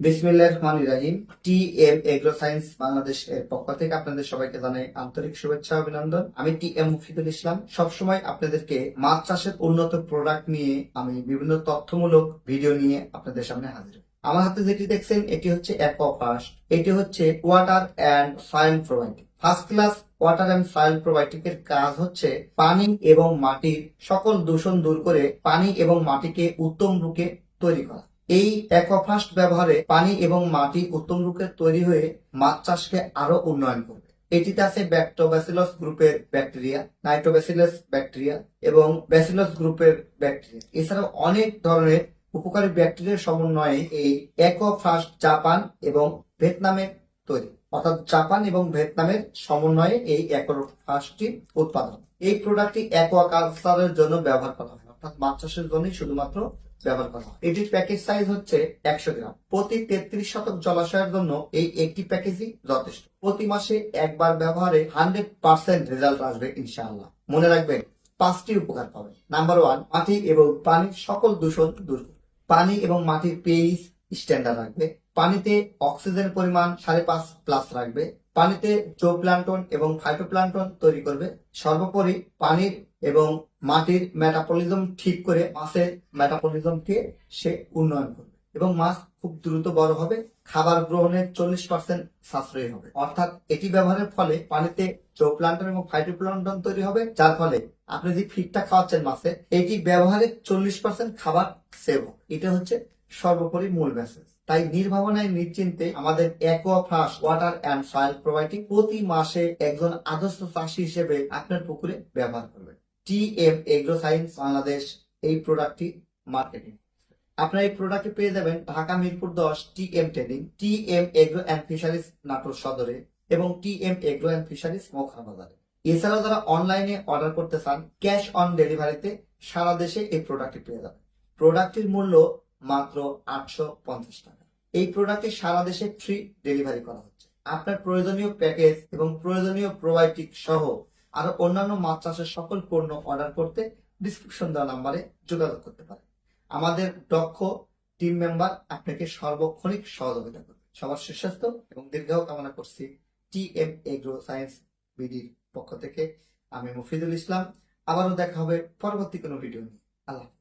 বিসমিল্লাহির রহমানির রহিম। T M agro science Bangladesh এর পক্ষ থেকে আপনাদের সবাইকে আন্তরিক শুভেচ্ছা, অভিনন্দন। আমি টি এম সবসময় আপনাদেরকে মাছ চাষের উন্নত প্রোডাক্ট নিয়ে আমি বিভিন্ন তথ্যমূলক ভিডিও নিয়ে আপনাদের সামনে হাজির। আমার হাতে যেটি দেখছেন, এটি হচ্ছে এটি হচ্ছে water and soil providing first class water and soil এর কাজ হচ্ছে পানি এবং মাটির সকল দূষণ দূর করে পানি এবং মাটিকে উত্তম রূপে তৈরি করা। এই অ্যাকোয়াফাস্ট ব্যবহারে পানি এবং মাটি উত্তম রূপে তৈরি হয়ে মাছ চাষকে আরও উন্নয়ন করবে। এটিতে আছে ব্যাক্টোব্যাসিলাস গ্রুপের ব্যাকটেরিয়া, নাইট্রোব্যাসিলাস ব্যাকটেরিয়া এবং ব্যাসিলস গ্রুপের ব্যাকটেরিয়া। এছাড়াও অনেক ধরনের উপকারী ব্যাকটেরিয়ার সমন্বয়ে এই অ্যাকোফাস্ট জাপান এবং ভিয়েতনামের তৈরি। অর্থাৎ জাপান এবং ভিয়েতনামের সমন্বয়ে এই অ্যাকোফাস্টটি উৎপাদন। এই প্রোডাক্টটি অ্যাকোয়াকালচারের জন্য ব্যবহার করা হয়। অর্থাৎ মাছ চাষের জন্যই শুধুমাত্র ব্যবহার করা হয়। এটির প্যাকেজ সাইজ হচ্ছে একশো গ্রাম। প্রতি তেত্রিশ শতক জলাশয়ের জন্য এই একটি প্যাকেজই যথেষ্ট। প্রতি মাসে একবার ব্যবহারে হান্ড্রেড পার্সেন্ট রেজাল্ট আসবে ইনশাআল্লাহ। মনে রাখবেন, পাঁচটি উপকার পাবেন। নাম্বার ওয়ান, মাটি এবং পানির সকল দূষণ দূর পানি এবং মাটির পিএইচ স্ট্যান্ডার্ড রাখবে। পানিতে অক্সিজেন পরিমাণ সাড়ে পাঁচ প্লাস রাখবে। পানিতে জোপ্লান্টন এবং ফাইটোপ্লান্টন তৈরি করবে। সর্বোপরি পানির এবং মাটির মেটাপলিজম ঠিক করে মাছের মেটাবলিজমকে সে উন্নয়ন করবে। এবং মাছ খুব দ্রুত বড় হবে, খাবার গ্রহণের চল্লিশ পার্সেন্ট সাশ্রয়ী হবে। অর্থাৎ এটি ব্যবহারের ফলে পানিতে জোপ্লান্টন এবং ফাইটোপ্লান্টন তৈরি হবে, যার ফলে আপনি যে ফিডটা খাওয়াচ্ছেন মাছে, এটি ব্যবহারে চল্লিশ পার্সেন্ট খাবার সেভ এটা হচ্ছে সর্বোপরি মূল মেসেজ তাই নির্ভাবনায়, নিশ্চিন্তে আমাদের aqua water and soil providing প্রতি মাসে একজন আদর্শ চাষী হিসেবে আপনার পুকুরে ব্যবহার করবেন। T M agro science Bangladesh এই প্রোডাক্টটি মার্কেটিং আপনারা এই প্রোডাক্টটি পেয়ে যাবেন ঢাকা মিরপুর দশ T M trading T M agro and fisheries Natore সদরে এবং T M agro and fisheries Mokha বাজারে এছাড়াও যারা অনলাইনে অর্ডার করতে চান ক্যাশ অন ডেলিভারিতে সারা দেশে এই প্রোডাক্টটি পেয়ে যাবেন। প্রোডাক্টটির মূল্য মাত্র আটশো পঞ্চাশ টাকা। এই প্রোডাক্টটি সারা দেশে ফ্রি ডেলিভারি করা হচ্ছে। আপনার প্রয়োজনীয় প্যাকেজ এবং প্রয়োজনীয় প্রোবায়োটিক সহ আরও অন্যান্য মাছ চাষের সকল পণ্য অর্ডার করতে ডিসক্রিপশন দেওয়া নাম্বারে যোগাযোগ করতে পারে আমাদের দক্ষ টিম মেম্বার আপনাকে সর্বক্ষণিক সহযোগিতা করবে। সবার সুস্বাস্থ্য এবং দীর্ঘ কামনা করছি টি এম এগ্রো সায়েন্স বিডির পক্ষ থেকে। আমি মুফিদুল ইসলাম, আবারও দেখা হবে পরবর্তী কোনো ভিডিও নিয়ে। আল্লাহ।